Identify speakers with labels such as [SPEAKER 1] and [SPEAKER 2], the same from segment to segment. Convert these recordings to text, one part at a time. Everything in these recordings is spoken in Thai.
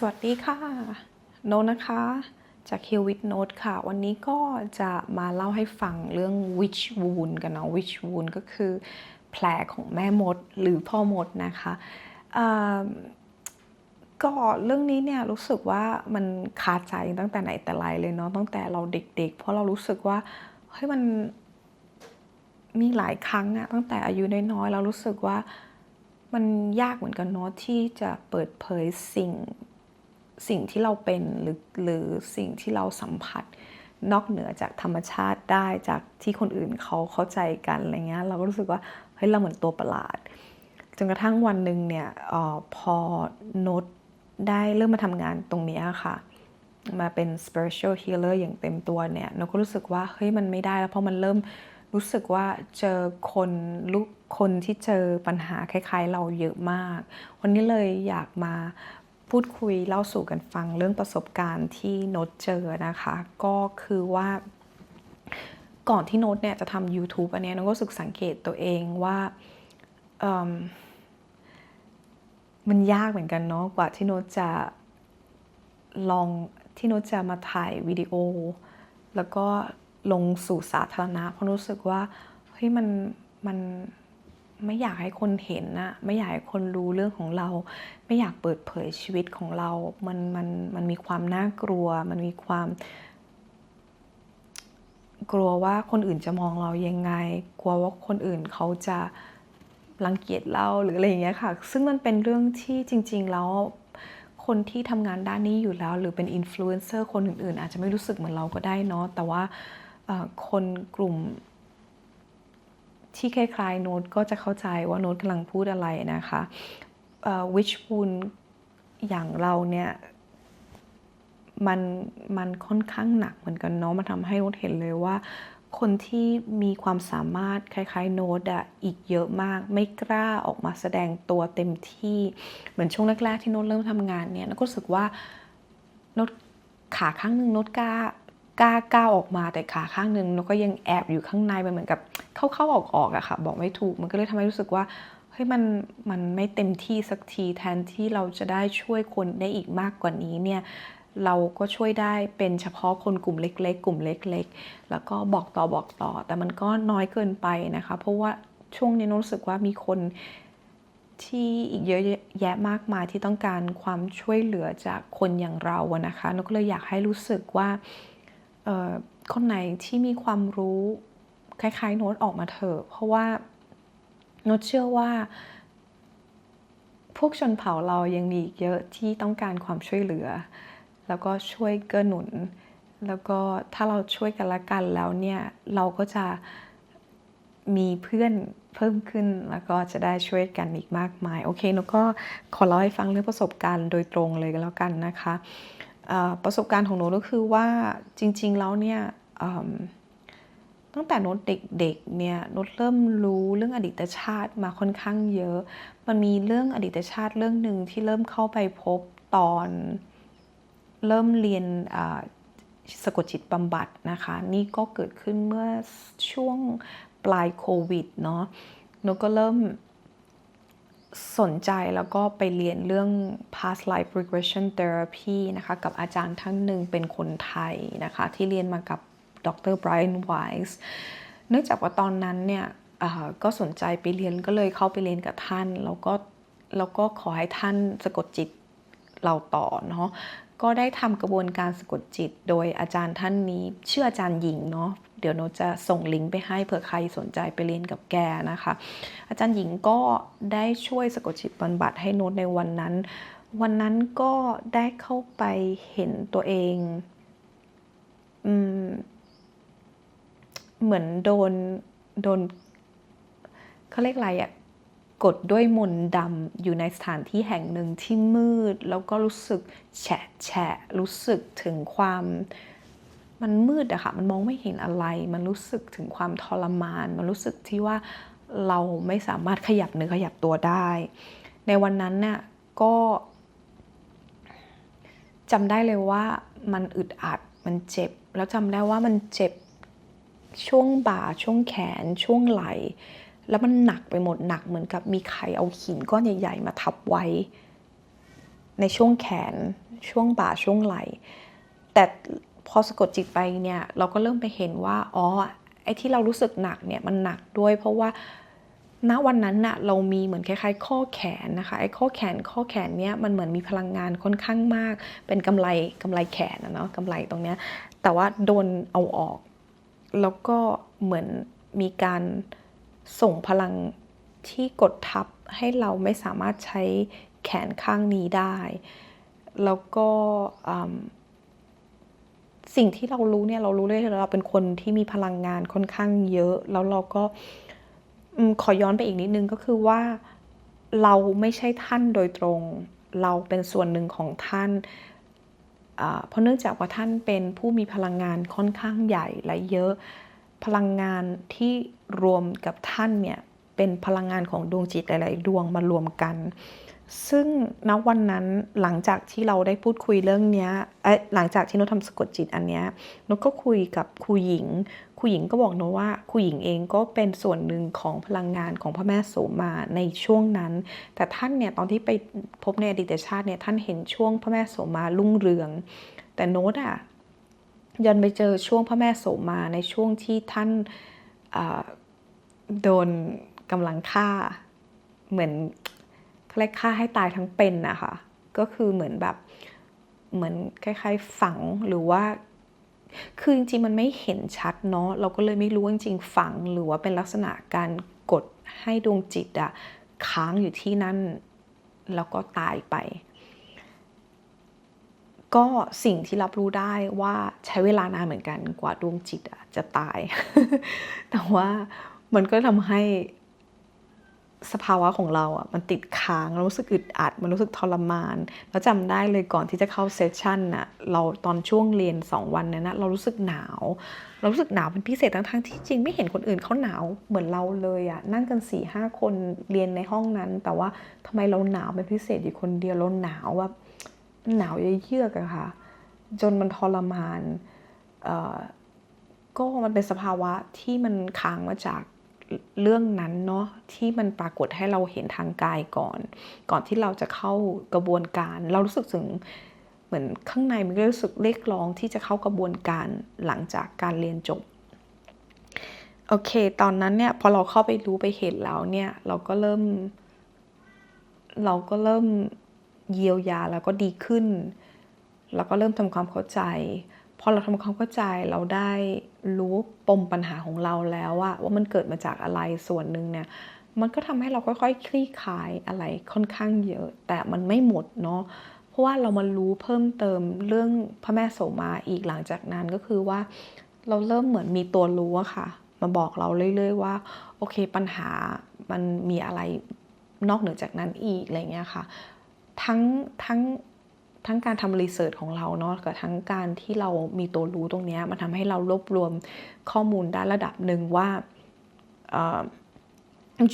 [SPEAKER 1] สวัสดีค่ะ โนนะคะ จาก Heal with Note ค่ะ วันนี้ก็จะมาเล่าให้ฟังเรื่อง witch wound กันเนาะ witch wound ก็คือแผลของแม่มดหรือพ่อมดนะคะก็เรื่องนี้เนี่ยรู้สึกว่ามันคาใจตั้งแต่ไหนแต่ไรเลยเนาะตั้งแต่เราเด็กๆ เพราะเรารู้สึกว่าเฮ้ยมันมีหลายครั้งอะตั้งแต่อายุน้อยๆเรารู้สึกว่ามันยากเหมือนกันเนาะที่จะเปิดเผยสิ่ง สิ่งที่เราเป็นหรือหรือสิ่งที่เราสัมผัสนอกเหนือจากธรรมชาติได้จากที่คนอื่นเขาเข้าใจกันอะไรเงี้ยเราก็รู้สึกว่าเฮ้ยเราเหมือนตัวประหลาดจนกระทั่งวันหนึ่งเนี่ยออพอโน้ตได้เริ่มมาทำงานตรงนี้ค่ะ มาเป็น spiritual healer อย่างเต็มตัวเนี่ยเราก็รู้สึกว่าเฮ้ยมันไม่ได้แล้วเพราะมันเริ่มรู้สึกว่าเจอคนลูกคนที่เจอปัญหาคล้ายๆ เราเยอะมาก วันนี้เลยอยากมา พูดคุยเล่าสู่กันฟังเรื่องประสบการณ์ที่โน้ตเจอนะคะ ก็คือว่าก่อนที่โน้ตเนี่ยจะทำ YouTube อันนี้โน้ตก็สึกสังเกตตัวเองว่ามมันยากเหมือนกันเนาะกว่าที่โน้ตจะลองที่โน้ตจะมาถ่ายวิดีโอ แล้วก็ลงสู่สาธารณะเพราะรู้สึกว่าเฮ้ยมันมัน ไม่อยากให้คนเห็นนะไม่อยากให้คนรู้เรื่องของเรา ไม่อยากเปิดเผยชีวิตของเรา มันมันมันมีความน่ากลัว มันมีความ กลัวว่าคนอื่นจะมองเรายังไง กลัวว่าคนอื่นเขาจะรังเกียจเราหรืออะไรอย่างเงี้ยค่ะ ซึ่งมันเป็นเรื่องที่จริง ๆ แล้วคนที่ทำงานด้านนี้อยู่แล้ว หรือเป็นอินฟลูเอนเซอร์คนอื่นๆ อาจจะไม่รู้สึกเหมือนเราก็ได้เนาะแต่ว่าคนกลุ่ม ที่คล้ายๆโน้ตก็จะเข้าใจว่าโน้ตกำลังพูดอะไรนะคะวิชวูนอย่างเราเนี่ยมันมันค่อนข้างหนักเหมือนกันเนาะมันทำให้โน้ตเห็นเลยว่า คนที่มีความสามารถคล้ายๆ โน้ตอะอีกเยอะมาก ไม่กล้าออกมาแสดงตัวเต็มที่เหมือนช่วงแรกๆที่โน้ตเริ่มทำงานเนี่ยโน้ตก็รู้สึกว่าโน้ตขาข้างหนึ่งโน้ตกล้ากล้าก้าวออกมาแต่ขาข้างหนึ่งโน้ตก็ยังแอบอยู่ข้างในมันเหมือนกับ เข้าๆออกๆอะค่ะ บอกไม่ถูกมันก็เลยทำให้รู้สึกว่าเฮ้ยมันมันไม่เต็มที่สักทีแทนที่เราจะได้ช่วยคนได้อีกมากกว่านี้เนี่ยเราก็ช่วยได้เป็นเฉพาะคนกลุ่มเล็ก ๆ กลุ่มเล็ก ๆ แล้วก็บอกต่อบอกต่อ แต่มันก็น้อยเกินไปนะคะ เพราะว่าช่วงนี้นรู้สึกว่ามีคนที่อีกเยอะแยะมากมายที่ต้องการความช่วยเหลือจากคนอย่างเราอะนะคะนก็เลยอยากให้รู้สึกว่าคนไหนที่มีความรู้ คล้ายๆโน้ตออกมาเถอะเพราะว่าโน้ตเชื่อว่า พวกชนเผ่าเรายังมีเยอะที่ต้องการความช่วยเหลือ แล้วก็ช่วยเกื้อหนุน แล้วก็ถ้าเราช่วยกันละกันแล้วเนี่ยเราก็จะมีเพื่อนเพิ่มขึ้นแล้วก็จะได้ช่วยกันอีกมากมาย โอเคแล้วก็ขอเล่าให้ฟังเรื่องประสบการณ์โดยตรงเลยก็แล้วกันนะคะประสบการณ์ของหนูก็คือว่าจริง ๆ แล้วเนี่ย ตั้งแต่น้ตเด็กๆเนี่ยน้ตเริ่มรู้เรื่องอดีตชาติมาค่อนข้างเยอะ มันมีเรื่องอดีตชาติเรื่องหนึ่งที่เริ่มเข้าไปพบตอน เริ่มเรียนสะกดจิตบำบัดนะคะ นี่ก็เกิดขึ้นเมื่อช่วงปลายโควิดเนาะน้ตก็เริ่มสนใจแล้วก็ไปเรียนเรื่อง past life regression therapy นะคะ กับอาจารย์ท่านหนึ่งเป็นคนไทยนะคะ ที่เรียนมากับ ดร Brian Weiss เนื่องจากว่าตอนนั้นเนี่ยก็สนใจไปเรียนก็เลยเข้าไปเรียนกับท่าน แล้วก็แล้วก็ขอให้ท่านสะกดจิตเราต่อเนาะก็ได้ทำกระบวนการสะกดจิต โดยอาจารย์ท่านนี้ชื่ออาจารย์หญิงเนาะเดี๋ยวโนตจะส่งลิงก์ไปให้เผื่อใครสนใจไปเรียนกับแกนะคะ อาจารย์หญิงก็ได้ช่วยสะกดจิตบำบัดให้โน้ตในวันนั้น วันนั้นก็ได้เข้าไปเห็นตัวเอง อืม เหมือนโดนโดนเขาเรียกอะไรอะกดด้วยมนต์ดำอยู่ในสถานที่แห่งหนึ่งที่มืด แล้วก็รู้สึกแฉะแฉะรู้สึกถึงความมันมืดอะค่ะ มันมองไม่เห็นอะไร มันรู้สึกถึงความทรมาน มันรู้สึกที่ว่าเราไม่สามารถขยับเนื้อขยับตัวได้ ในวันนั้นน่ะก็จำได้เลยว่ามันอึดอัด มันเจ็บ แล้วจำได้ว่ามันเจ็บ ช่วงบ่าช่วงแขน ช่วงไหล่แล้วมันหนักไปหมดหนักเหมือนกับมีใครเอาหินก้อนใหญ่ ๆ มาทับไว้ ในช่วงแขน ช่วงบ่าช่วงไหล่แต่พอสะกดจิตไปเนี่ยเราก็เริ่มไปเห็นว่าอ๋อไอ้ที่เรารู้สึกหนักเนี่ยมันหนักด้วย เพราะว่าณวันนั้นน่ะเรามีเหมือนคล้ายๆ ข้อแขนนะคะไอ้ข้อแขนข้อแขนเนี้ยมันเหมือนมีพลังงานค่อนข้างมาก เป็นกำไรกำไรแขนนะเนาะกำไรตรงเนี้ยแต่ว่าโดนเอาออก แล้วก็เหมือนมีการส่งพลังที่กดทับให้เราไม่สามารถใช้แขนข้างนี้ได้ แล้วก็สิ่งที่เรารู้เนี่ยเรารู้เลยเราเป็นคนที่มีพลังงานค่อนข้างเยอะ แล้วเราก็ขอย้อนไปอีกนิดนึงก็คือว่าเราไม่ใช่ท่านโดยตรง เราเป็นส่วนหนึ่งของท่าน เพราะเนื่องจากว่าท่านเป็นผู้มีพลังงานค่อนข้างใหญ่และเยอะ พลังงานที่รวมกับท่านเนี่ยเป็นพลังงานของดวงจิตหลาย ๆ ดวงมารวมกัน ซึ่งณวันนั้นหลังจากที่เราได้พูดคุยเรื่องนี้เอ้ยหลังจากที่นุทำสะกดจิตอันเนี้ยนุก็คุยกับครูหญิง ครูหญิงก็บอกนกว่าครูหญิงเองก็เป็นส่วนหนึ่งของพลังงานของพระแม่โสมาในช่วงนั้น แต่ท่านเนี่ยตอนที่ไปพบในอดีตชาติเนี่ยท่านเห็นช่วงพระแม่โสมารุ่งเรือง แต่โน้ตอะยันไปเจอช่วงพระแม่โสมาในช่วงที่ท่านโดนกำลังฆ่าเหมือนเขาเรียกฆ่าให้ตายทั้งเป็นนะคะก็คือเหมือนแบบเหมือนคล้ายๆฝังหรือว่า คือจริงๆมันไม่เห็นชัดเนาะเราก็เลยไม่รู้จริงๆฝังหรือว่าเป็นลักษณะการกดให้ดวงจิตอะค้างอยู่ที่นั่น แล้วก็ตายไป ก็สิ่งที่รับรู้ได้ว่าใช้เวลานานเหมือนกันกว่าดวงจิตอะจะตาย แต่ว่ามันก็ทำให้ สภาวะของเราอะมันติดค้างเรารู้สึกอึดอัด มันรู้สึกทรมานแล้วจำได้เลยก่อนที่จะเข้าเซสชันน่ะเราตอนช่วงเรียน 2 วันนั้นนะเรารู้สึกหนาว เรารู้สึกหนาวเป็นพิเศษทั้งทั้งๆที่จริงไม่เห็นคนอื่นเขาหนาวเหมือนเราเลยอะนั่งกัน4ี่ห้าคนเรียนในห้องนั้น แต่ว่าทำไมเราหนาวเป็นพิเศษอยู่คนเดียวเราหนาวแบบหนาวเยือกอะค่ะจนมันทรมานเอ่อก็มันเป็นสภาวะที่มันค้างมาจาก เรื่องนั้นเนาะที่มันปรากฏให้เราเห็นทางกายก่อน ก่อนที่เราจะเข้ากระบวนการ เรารู้สึกถึงเหมือนข้างในมันก็รู้สึกเรียกร้องที่จะเข้ากระบวนการหลังจากการเรียนจบโอเค ตอนนั้นเนี่ยพอเราเข้าไปรู้ไปเห็นแล้วเนี่ยเราก็เริ่ม เราก็เริ่มเยียวยาแล้วก็ดีขึ้น แล้วก็เริ่มทำความเข้าใจ พอเราทำความเข้าใจเราได้ รู้ปมปัญหาของเราแล้วว่าว่ามันเกิดมาจากอะไรส่วนหนึ่งเนี่ยมันก็ทำให้เราค่อยๆคลี่คลายอะไรค่อนข้างเยอะ แต่มันไม่หมดเนาะเพราะว่าเรามารู้เพิ่มเติมเรื่องพระแม่โสมาอีกหลังจากนั้นก็คือว่า เราเริ่มเหมือนมีตัวรู้อะค่ะ มาบอกเราเรื่อย ๆ ว่า โอเคปัญหามันมีอะไรนอกเหนือจากนั้นอีกอะไรเงี้ยค่ะ ทั้งทั้ง ทั้งการทำรีเสิร์ชของเราเนาะกับทั้งการที่เรามีตัวรู้ตรงนี้มันทำให้เรารวบรวมข้อมูลได้ระดับหนึ่งว่า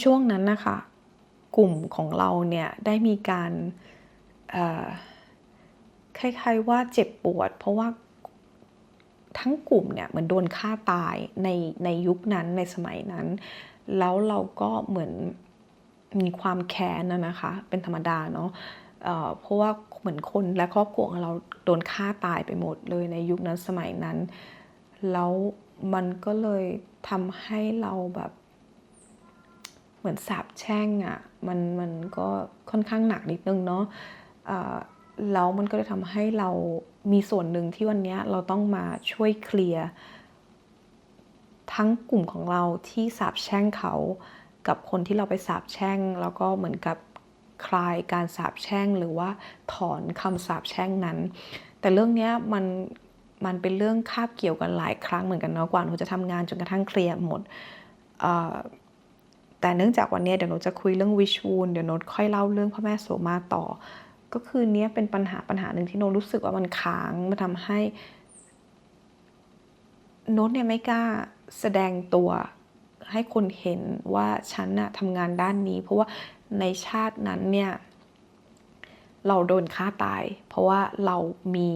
[SPEAKER 1] ช่วงนั้นนะคะกลุ่มของเราเนี่ยได้มีการคล้ายๆว่าเจ็บปวด เพราะว่าทั้งกลุ่มเนี่ยเหมือนโดนฆ่าตายในในยุคนั้นในสมัยนั้น แล้วเราก็เหมือนมีความแค้นนะคะ เป็นธรรมดาเนาะเเพราะว่า เหมือนคนและครอบครัวของเราโดนฆ่าตายไปหมดเลยในยุคนั้นสมัยนั้น แล้วมันก็เลยทำให้เราแบบ เหมือนสาบแช่งอะ่ะมันมันก็ค่อนข้างหนักนิดนึงเนาะะแล้วมันก็เลยทำให้เรามีส่วนหนึ่งที่วันนี้เราต้องมาช่วยเคลียร์ทั้งกลุ่มของเราที่สาบแช่งเขา กับคนที่เราไปสาบแช่ง แล้วก็เหมือนกับ คลายการสาบแช่งหรือว่าถอนคำสาบแช่งนั้น แต่เรื่องนี้มันมันเป็นเรื่องคาบเกี่ยวกันหลายครั้งเหมือนกันเนาะกว่าหนูจะทำงานจนกระทั่งเคลียร์หมดแต่เนื่องจากวันนี้เดี๋ยวหนูจะคุยเรื่องวิชวูนเดี๋ยวโน้ตค่อยเล่าเรื่องพระแม่โสมาต่อ ก็คือเนี้ยเป็นปัญหาปัญหาหนึ่งที่โน้ตรู้สึกว่ามันค้างมาทำให้โน้ตเนี่ยไม่กล้าแสดงตัวให้คนเห็นว่าฉันน่ะทำงานด้านนี้ เพราะว่า ในชาตินั้นเนี่ย เราโดนฆ่าตาย เพราะว่าเรามี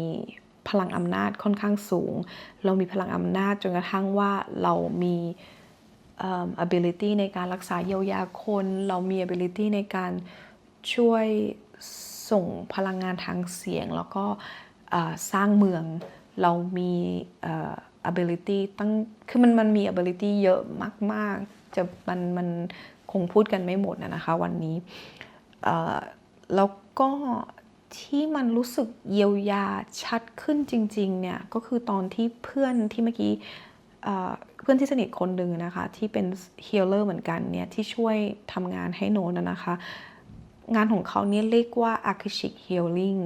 [SPEAKER 1] พลังอำนาจค่อนข้างสูง เรามีพลังอำนาจจนกระทั่งว่าเรามี ability ในการรักษาเยียวยาคน เรามี ability ในการช่วยส่งพลังงานทางเสียง แล้วก็สร้างเมือง เรามี ability ตั้ง คือมันมันมี ability เยอะมาก ๆ จะมันมัน งพูดกันไม่หมดนะนะคะวันนี้แล้วก็ที่มันรู้สึกเยียวยาชัดขึ้นจริงๆเนี่ยก็คือตอนที่เพื่อนที่เมื่อกี้เพื่อนที่สนิทคนหนึ่งนะคะที่เป็น healer เหมือนกันเนี่ยที่ช่วยทำงานให้โนนะนะคะ งานของเขาเนี่ยเรียกว่า Akashic Healing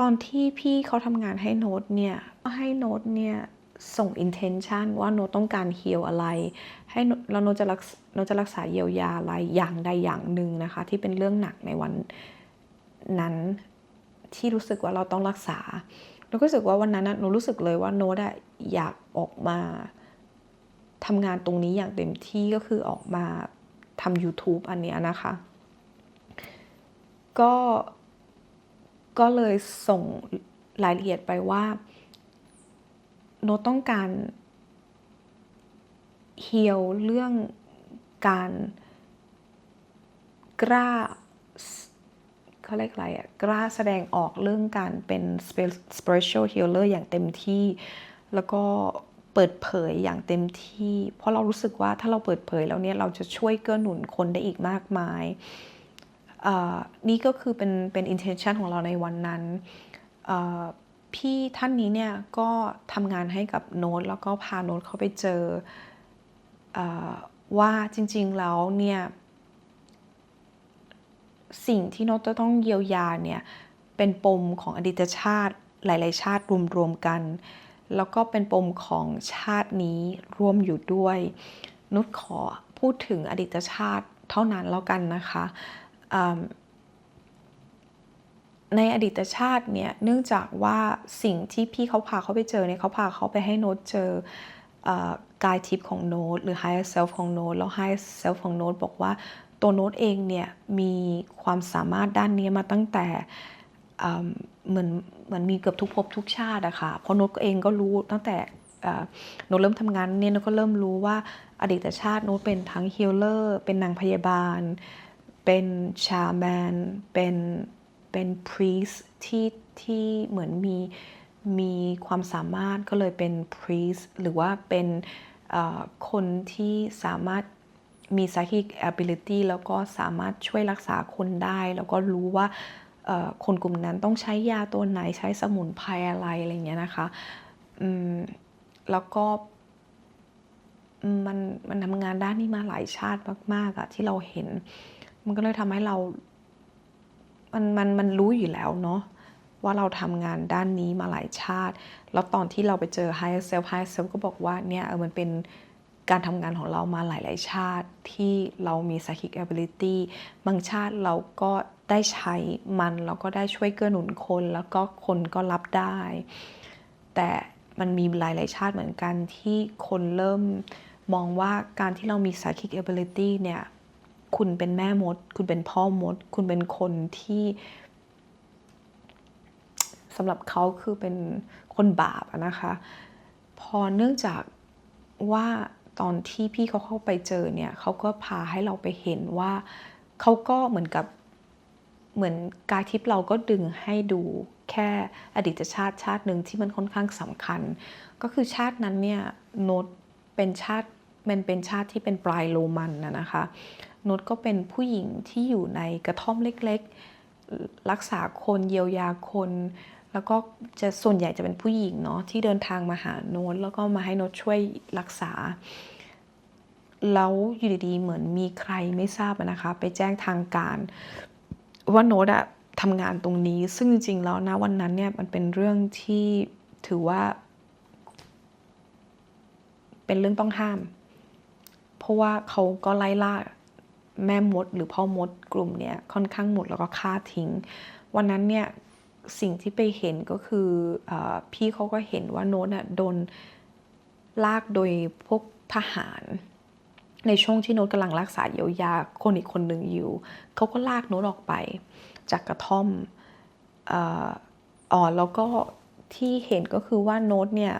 [SPEAKER 1] ตอนที่พี่เขาทำงานให้โน้ตเนี่ยให้โน้ตเนี่ย ส่ง intention ว่าโนต้องการ heal อะไร ให้โน้ตแล้วโนจะรักโนจะรักษาเยียวยาอะไรอย่างใดอย่างหนึ่งนะคะ ที่เป็นเรื่องหนักในวันนั้นที่รู้สึกว่าเราต้องรักษาหนูก็รู้สึกว่าวันนั้นน่ะหนูรู้สึกเลยว่าโน้ตอะอยากออกมาทำงานตรงนี้อย่างเต็มที่ก็คือออกมาทำ YouTube อันเนี้ยนะคะ ก็ก็เลยส่งรายละเอียดไปว่า โน้ตต้องการเฮียวเรื่องการกล้าเขาเรียกอะไรอะกล้าแสดงออกเรื่องการเป็น spiritual healer อย่างเต็มที่ แล้วก็เปิดเผยอย่างเต็มที่ เพราะเรารู้สึกว่าถ้าเราเปิดเผยแล้วเนี่ยเราจะช่วยเกื้อหนุนคนได้อีกมากมาย นี่ก็คือเป็นเป็น intention ของเราในวันนั้น พี่ท่านนี้เนี่ยก็ทำงานให้กับโน้ตแล้วก็พาโน้ตเขาไปเจออว่าจริงๆแล้วเนี่ยสิ่งที่โน้ตจะต้องเยียวยาเนี่ยเป็นปมของอดีตชาติหลาย ๆ ชาติรวมๆกัน แล้วก็เป็นปมของชาตินี้ร่วมอยู่ด้วย นุชขอพูดถึงอดีตชาติเท่านั้นแล้วกันนะคะ ในอดีตชาติเนี่ยเนื่องจากว่าสิ่งที่พี่เขาพาเขาไปเจอเนี่ยเขาพาเขาไปให้โน้ตเจอกายทิพย์ของโน้ตหรือ higher self ของโน้ตแล้ว higher self ของโน้ตบอกว่าตัวโน้ตเองเนี่ยมีความสามารถด้านนี้มาตั้งแต่เหมือนเหมือนมีเกือบทุกภพทุกชาติอะค่ะเพราะโน้ตเองก็รู้ตั้งแต่โน้ตเริ่มทำงานเนี่ยโน้ตก็เริ่มรู้ว่าอดีตชาติโน้ตเป็นทั้งฮีลเลอร์เป็นนางพยาบาล เป็นชาแมนเป็น เป็นพรีสที่ที่เหมือนมีมีความสามารถก็เลยเป็นพรีสหรือว่าเป็นคนที่สามารถมี psychic ability แล้วก็สามารถช่วยรักษาคนได้ แล้วก็รู้ว่าคนกลุ่มนั้นต้องใช้ยาตัวไหนใช้สมุนไพรอะไรอะไรเงี้ยนะคะแล้วก็มันมันทำงานด้านนี้มาหลายชาติมากๆอะที่เราเห็น มันก็เลยทำให้เรา มันมันมันรู้อยู่แล้วเนาะว่าเราทำงานด้านนี้มาหลายชาติ แล้วตอนที่เราไปเจอ higher self higher self ก็บอกว่าเนี่ยเออมันเป็นการทำงานของเรามาหลาย ๆ ชาติที่เรามี psychic ability บางชาติเราก็ได้ใช้มันแล้วก็ได้ช่วยเกื้อหนุนคน แล้วก็คนก็รับได้ แต่มันมีหลาย ๆ ชาติเหมือนกันที่คนเริ่มมองว่าการที่เรามี psychic ability เนี่ย คุณเป็นแม่มด คุณเป็นพ่อมด คุณเป็นคนที่สำหรับเขาคือเป็นคนบาปนะคะ พอเนื่องจากว่าตอนที่พี่เขาเข้าไปเจอเนี่ยเขาก็พาให้เราไปเห็นว่าเขาก็เหมือนกับเหมือนกายทิพย์เราก็ดึงให้ดูแค่อดีตชาติชาติหนึ่งที่มันค่อนข้างสำคัญ ก็คือชาตินั้นเนี่ยโนตเป็นชาติมันเป็นชาติที่เป็นปลายโรมันนะนะคะ นตก็เป็นผู้หญิงที่อยู่ในกระท่อมเล็กๆ รักษาคนเยียวยาคน แล้วก็จะส่วนใหญ่จะเป็นผู้หญิงเนาะที่เดินทางมาหาโน้ตแล้วก็มาให้โน้ตช่วยรักษา แล้วอยู่ดีๆเหมือนมีใครไม่ทราบนะคะ ไปแจ้งทางการ ว่าโน้ตอะทำงานตรงนี้ ซึ่งจริงๆแล้วนะวันนั้นเนี่ยมันเป็นเรื่องที่ถือว่า เป็นเรื่องต้องห้าม เพราะว่าเขาก็ไล่ล่า แม่มด หรือพ่อมดกลุ่มเนี่ยค่อนข้างหมดแล้วก็ฆ่าทิ้ง วันนั้นเนี่ยสิ่งที่ไปเห็นก็คืออพี่เขาก็เห็นว่าโน้ตอะโดนลากโดยพวกทหาร ในช่วงที่โน้ตกำลังรักษาเยียวยาคนอีกคนหนึ่งอยู่เขาก็ลากโน้ตออกไปจากกระท่อมอ๋อแล้วก็ที่เห็นก็คือว่าโน้ตเนี่ย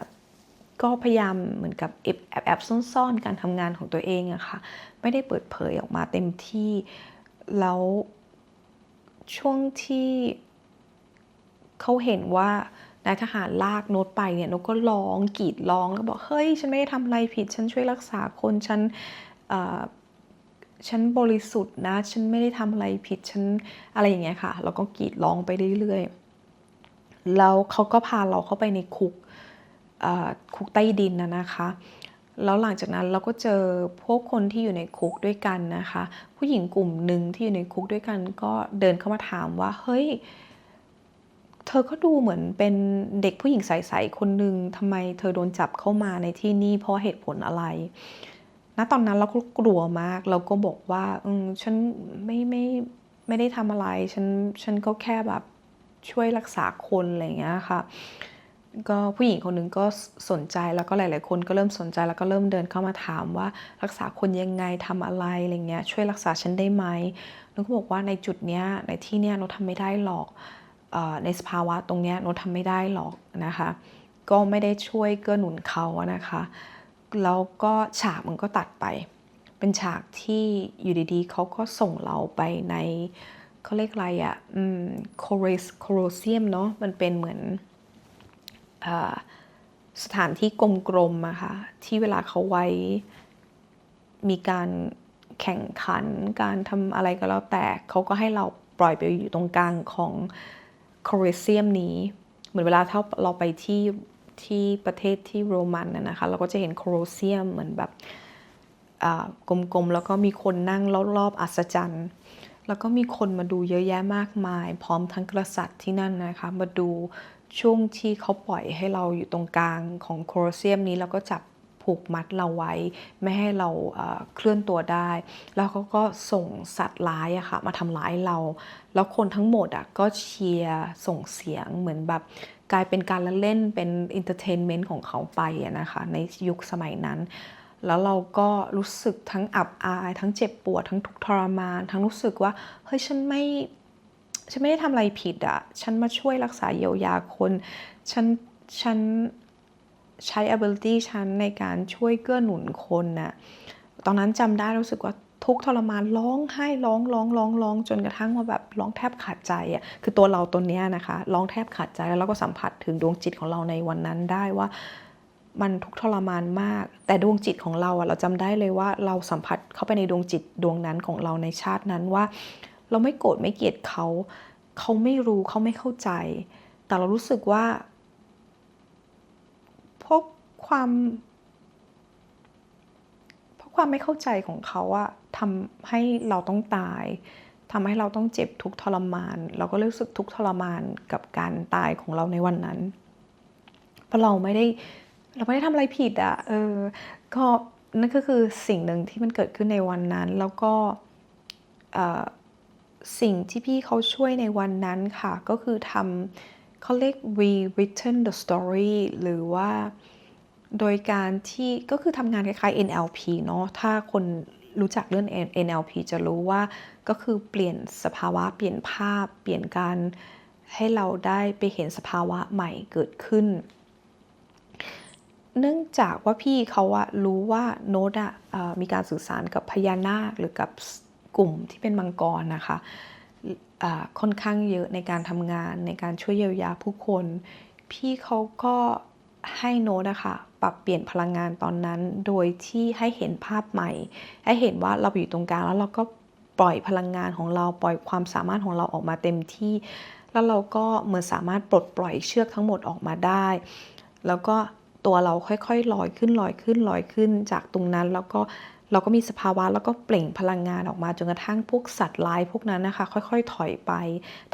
[SPEAKER 1] ก็พยายามเหมือนกับแอบแอบแอบซ่อนๆ การทำงานของตัวเองอะค่ะ ไม่ได้เปิดเผยออกมาเต็มที่ แล้วช่วงที่เขาเห็นว่านายทหารลากโน้ตไปเนี่ยโน้ตก็ร้องกรีดร้องแล้วบอกเฮ้ย ฉันไม่ได้ทำอะไรผิด ฉันช่วยรักษาคนฉันฉันบริสุทธิ์นะ ฉันไม่ได้ทำอะไรผิดฉันอะไรอย่างเงี้ยค่ะแล้วก็กรีดร้องไปเรื่อยๆแล้วเขาก็พาเราเข้าไปในคุก คุกใต้ดินนะนะคะ แล้วหลังจากนั้นเราก็เจอพวกคนที่อยู่ในคุกด้วยกันนะคะ ผู้หญิงกลุ่มหนึ่งที่อยู่ในคุกด้วยกัน ก็เดินเข้ามาถามว่าเฮ้ยเธอก็ดูเหมือนเป็นเด็กผู้หญิงใสๆคนหนึ่งทำไมเธอโดนจับเข้ามาในที่นี่เพราะเหตุผลอะไร ณ ตอนนั้นเราก็กลัวมาก เราก็บอกว่า อืมฉันไม่ไม่ไม่ได้ทำอะไร ฉันฉันก็แค่แบบช่วยรักษาคนอะไรอย่างเงี้ยค่ะ ก็ผู้หญิงคนหนึ่งก็สนใจแล้วก็หลาย ๆ คนก็เริ่มสนใจแล้วก็เริ่มเดินเข้ามาถามว่ารักษาคนยังไงทำอะไรอะไรเงี้ยช่วยรักษาฉันได้ไหมนุก็บอกว่าในจุดเนี้ยในที่เนี้ยโนทำไม่ได้หรอกอในสภาวะตรงเนี้ยโนทำไม่ได้หรอกนะคะ ก็ไม่ได้ช่วยเกื้อหนุนเขาอะนะคะแล้วก็ฉากมันก็ตัดไป เป็นฉากที่อยู่ดี ๆเขาก็ส่งเราไปในเขาเรียกอะไรอะอืมโคเรสโครเซียมเนาะมันเป็นเหมือน สถานที่กลมๆอะค่ะที่เวลาเขาไว้ มีการแข่งขันการทำอะไรก็แล้วแต่เขาก็ให้เราปล่อยไปอยู่ตรงกลางของโครเซียมนี้ เหมือนเวลาถ้าเราไปที่ที่ประเทศที่โรมันนะนะคะ เราก็จะเห็นโครเซียมเหมือนแบบกลมๆ แล้วก็มีคนนั่งรอบๆอัศจรรย์แล้วก็มีคนมาดูเยอะแยะมากมาย พร้อมทั้งกษัตริย์ที่นั่นนะคะ มาดู ช่วงที่เขาปล่อยให้เราอยู่ตรงกลางของโครเซียมนี้แล้วก็จับผูกมัดเราไว้ ไม่ให้เราเคลื่อนตัวได้ แล้วเขาก็ส่งสัตว์ร้ายอะค่ะมาทำร้ายเรา แล้วคนทั้งหมดอะก็เชียร์ส่งเสียงเหมือนแบบกลายเป็นการละเล่นเป็นอินเตอร์เทนเมนต์ของเขาไปนะคะในยุคสมัยนั้น แล้วเราก็รู้สึกทั้งอับอาย ทั้งเจ็บปวด ทั้งทุกข์ทรมาน ทั้งรู้สึกว่าเฮ้ยฉันไม่ ฉันไม่ได้ทำอะไรผิดอะฉันมาช่วยรักษาเยียวยาคน ฉัน ฉันใช้ ability ฉันในการช่วยเกื้อหนุนคนน่ะตอนนั้นจำได้รู้สึกว่าทุกทรมานร้องไห้ร้องร้องร้องร้องจนกระทั่งว่าแบบร้องแทบขาดใจอะคือตัวเราตัวเนี้ยนะคะร้องแทบขาดใจแล้วเราก็สัมผัสถึงดวงจิตของเราในวันนั้นได้ว่า มันทุกทรมานมาก แต่ดวงจิตของเราอะเราจำได้เลยว่าเราสัมผัสเข้าไปในดวงจิตดวงนั้นของเราในชาตินั้นว่า เราไม่โกรธไม่เกลียดเขา เขาไม่รู้เขาไม่เข้าใจ แต่เรารู้สึกว่าเพราะความเพราะความไม่เข้าใจของเขาอะทำให้เราต้องตายทำให้เราต้องเจ็บทุกทรมาน เราก็รู้สึกทุกทรมานกับการตายของเราในวันนั้น เพราะเราไม่ได้เราไม่ได้ทำอะไรผิดอะ่ะเออก็นั่นก็คือสิ่งหนึ่งที่มันเกิดขึ้นในวันนั้น แล้วก็ สิ่งที่พี่เขาช่วยในวันนั้นค่ะ ก็คือทำเขาเรียก rewritten the story หรือว่าโดยการที่ก็คือทำงานคล้ายๆ NLP เนาะถ้าคนรู้จักเรื่อง NLP จะรู้ว่าก็คือเปลี่ยนสภาวะเปลี่ยนภาพ เปลี่ยนการให้เราได้ไปเห็นสภาวะใหม่เกิดขึ้น เนื่องจากว่าพี่เขาอะรู้ว่าโน้ตอะมีการสื่อสารกับพญานาคหรือกับ กลุ่มที่เป็นมังกรนะคะค่อนข้างเยอะในการทำงานในการช่วยเยียวยาผู้คน พี่เขาก็ให้โน้ตนะคะปรับเปลี่ยนพลังงานตอนนั้น โดยที่ให้เห็นภาพใหม่ ให้เห็นว่าเราอยู่ตรงกลางแล้วเราก็ปล่อยพลังงานของเราปล่อยความสามารถของเราออกมาเต็มที่ แล้วเราก็เหมือนสามารถปลดปล่อยเชือกทั้งหมดออกมาได้ แล้วก็ตัวเราค่อยๆลอยขึ้นลอยขึ้นลอยขึ้นจากตรงนั้นแล้วก็ เราก็มีสภาวะแล้วก็เปล่งพลังงานออกมาจนกระทั่งพวกสัตว์ร้ายพวกนั้นนะคะ ค่อยๆ ถอยไป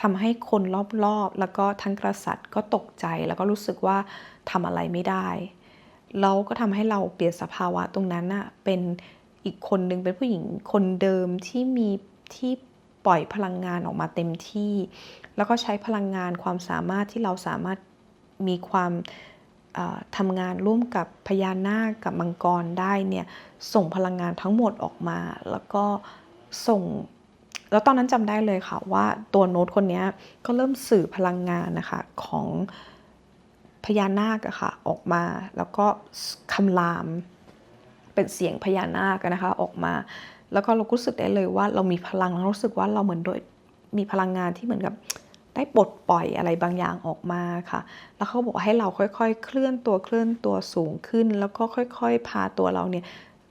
[SPEAKER 1] ทำให้คนรอบๆ แล้วก็ทั้งกษัตริย์ก็ตกใจแล้วก็รู้สึกว่าทำอะไรไม่ได้เราก็ทำให้เราเปลี่ยนสภาวะตรงนั้นอะเป็นอีกคนหนึ่งเป็นผู้หญิงคนเดิมที่มีที่ปล่อยพลังงานออกมาเต็มที่ แล้วก็ใช้พลังงานความสามารถที่เราสามารถมีความ ทำงานร่วมกับพญานาคกับมังกรได้เนี่ยส่งพลังงานทั้งหมดออกมา แล้วก็ส่ง แล้วตอนนั้นจำได้เลยค่ะว่าตัวโน้ตคนนี้ก็เริ่มสื่อพลังงานนะคะของพญานาคอะค่ะออกมาแล้วก็คำรามเป็นเสียงพญานาคนะคะออกมา แล้วก็เรารู้สึกได้เลยว่าเรามีพลังเรารู้สึกว่าเราเหมือนโดยมีพลังงานที่เหมือนกับ ได้ปลดปล่อยอะไรบางอย่างออกมาค่ะ แล้วเขาบอกให้เราค่อยๆ เคลื่อนตัวเคลื่อนตัวสูงขึ้น แล้วก็ค่อยๆ พาตัวเราเนี่ย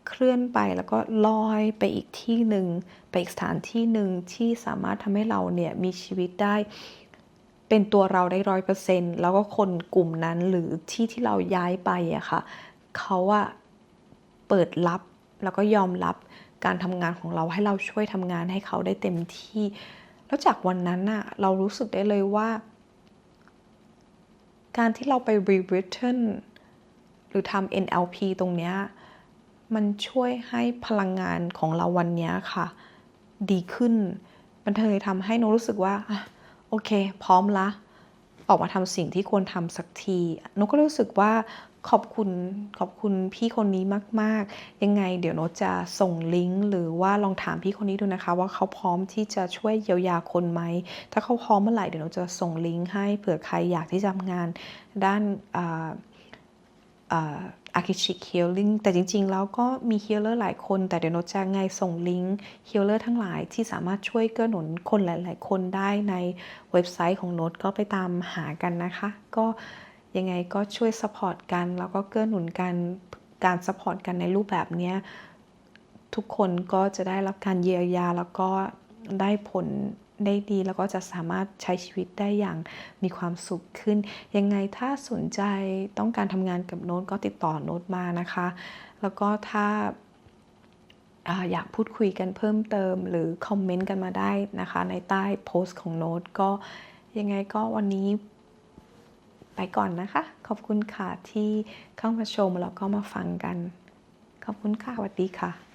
[SPEAKER 1] เคลื่อนไปแล้วก็ลอยไปอีกที่หนึ่งไปอีกสถานที่หนึ่งที่สามารถทำให้เราเนี่ยมีชีวิตได้ เป็นตัวเราได้ร้อยเปอร์เซ็นต์แล้วก็คนกลุ่มนั้นหรือที่ที่เราย้ายไปอะค่ะเขาอะเปิดรับแล้วก็ยอมรับการทำงานของเราให้เราช่วยทำงานให้เขาได้เต็มที่ แล้วจากวันนั้นอะเรารู้สึกได้เลยว่า การที่เราไป rewritten หรือทำ NLP ตรงเนี้ยมันช่วยให้พลังงานของเราวันเนี้ยค่ะ ดีขึ้น มันเลยทำให้โนรู้สึกว่าโอเค พร้อมละ ออกมาทำสิ่งที่ควรทำสักทีโนก็รู้สึกว่า ขอบคุณขอบคุณพี่คนนี้มาก ๆ ยังไง เดี๋ยวโนตจะส่งลิงก์หรือว่าลองถามพี่คนนี้ดูนะคะ ว่าเขาพร้อมที่จะช่วยเยียวยาคนไหม ถ้าเขาพร้อมเมื่อไหร่เดี๋ยวโนตจะส่งลิงก์ให้เผื่อใครอยากที่จะทำงานด้านอาร์คิชิกเฮลลิ่งแต่จริง ๆ แล้วก็มีเฮลเลอร์หลายคน แต่เดี๋ยวโนตจะไงส่งลิงก์เฮลเลอร์ทั้งหลายที่สามารถช่วยเกื้อหนุนคนหลาย ๆ คนได้ในเว็บไซต์ของโนตก็ไปตามหากันนะคะ ก็ ยังไงก็ช่วยสปอร์ตกัน แล้วก็เกื้อหนุนกันการสปอร์ตกันในรูปแบบนี้ทุกคนก็จะได้รับการเยียวยาแล้วก็ได้ผลได้ดีแล้วก็จะสามารถใช้ชีวิตได้อย่างมีความสุขขึ้น ยังไงถ้าสนใจต้องการทำงานกับโน้ตก็ติดต่อโน้ตมานะคะ แล้วก็ถ้าอยากพูดคุยกันเพิ่มเติมหรือคอมเมนต์กันมาได้นะคะ ในใต้โพสต์ของโน้ตก็ยังไงก็วันนี้ ไปก่อนนะคะ ขอบคุณค่ะที่เข้ามาชมแล้วก็มาฟังกัน ขอบคุณค่ะสวัสดีค่ะ